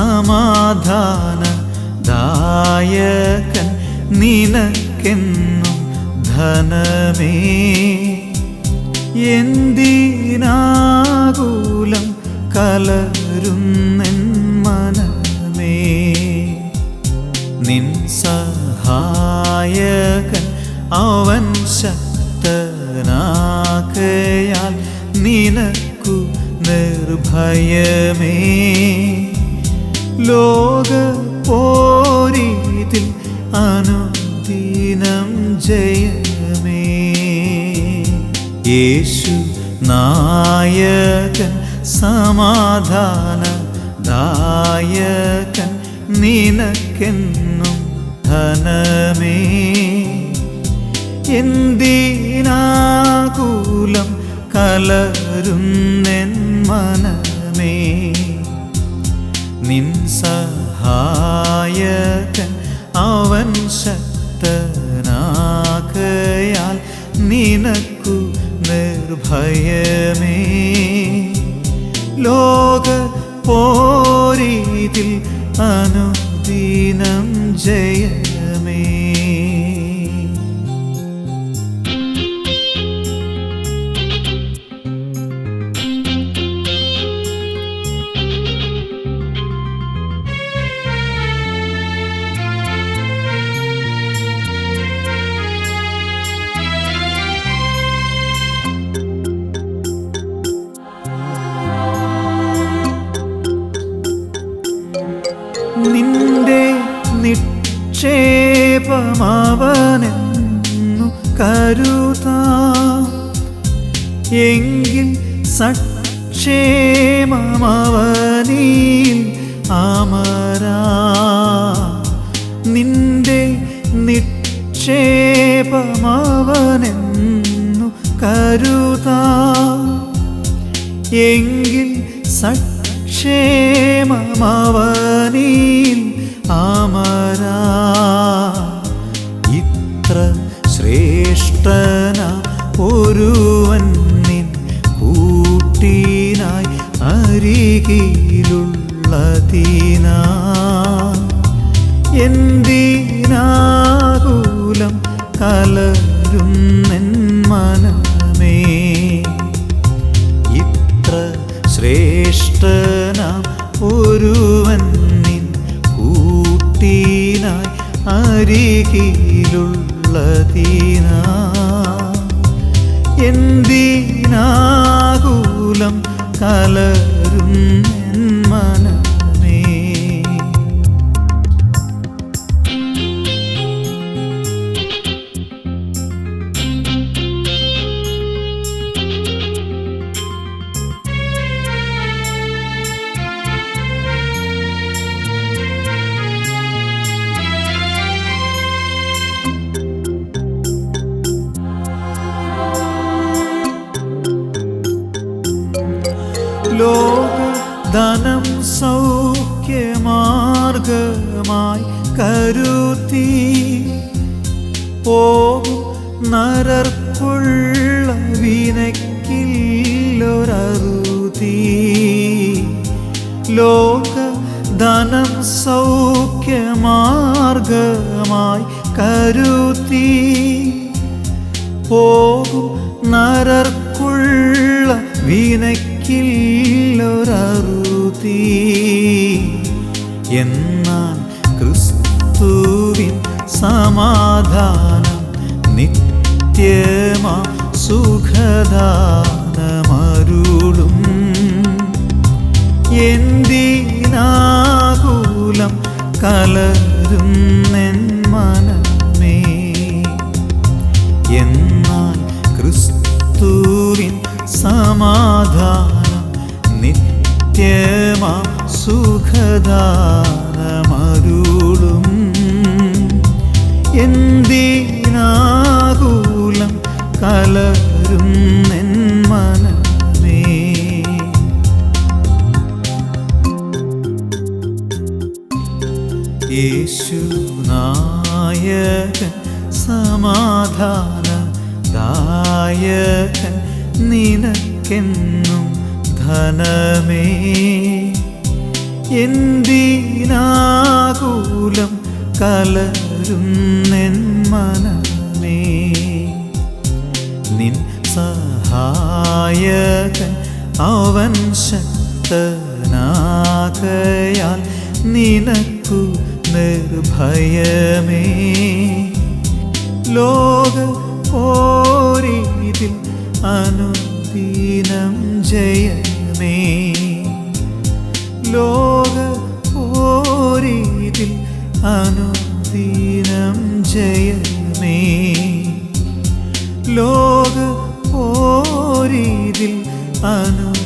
സമാധാന ദായകൻ നിനക്കെന്നും ധനമേ. എന്തിനാകൂലം കലരുന്നെൻ മനമേ? നിൻ സഹായകൻ അവൻ ശക്തനാകയാൽ നിനക്കു നിർഭയമേ. ലോക പോരീതിൽ അനുദിനം ജയമേ. യേശു നായകൻ സമാധാന ദായകൻ നിനക്കെന്നും ധനമേ. എന്തിനാകൂലം കലരുന്നെൻ മനമേ നിൻ സഹായകൻ അവൻ ശക്തനാകയാൽ നിനക്കു നിർഭയമേ. ലോക പോരീതിൽ അനുദിനം ജയമേ നിക്ഷേപമവനെന്നു കരുതാ. എങ്കിൽ സക്ഷേമമവനിൽ ആമരാ നിന്റെ നിക്ഷേപമവനെന്നു കരുതാ. എങ്കിൽ സക്ഷേമമവനിൽ അമരാ. അരികിലുള്ളതിനാ. എന്തിനാകൂലം കലരുന്നെൻ മനമേ. ഇത്ര ശ്രേഷ്ഠനാം ഒരുവൻ നിൻ കൂട്ടിനായി അരികിലുള്ളതിനാ. എന്തിനാകൂലം കലരും മനമേ ലോക ധനം സൗഖ്യമാർഗമായി കരുത്തി പോകും നരർക്കുള്ള വിനക്കില്ലൊരറുതി ലോക ധനം സൗഖ്യമാർഗമായി കരുതി പോകും നരർക്കുള്ള വിനക്കില്ലൊരറുതി എന്നാൽ ക്രിസ്തുവിൻ സമാധാനം നിത്യമാ സുഖദാനമരുളും എന്തിനാകൂലം കലരും നെൻ മനമേ എന്നാൽ ക്രിസ്തുവിൻ സമാധാനം നിത്യമാ സുഖദാനമരുളും എന്തിനാകൂലം കലരും മനമേ? യേശുനായകൻ സമാധാന ദായകൻ നിനക്കെന്നും ധ ധനമേ എന്തിനാകൂലം കലരുന്നെൻ മനമേ. നിൻ സഹായകൻ അവൻ ശക്തനാകയാൽ നിനക്കു നിർഭയമേ. ലോക ഓരീതിൽ അനുദീനം ജയമേ ലോക ഓരീതിൽ അനുദീനം ജയമേ ലോക ഓരീതിൽ ജയമേ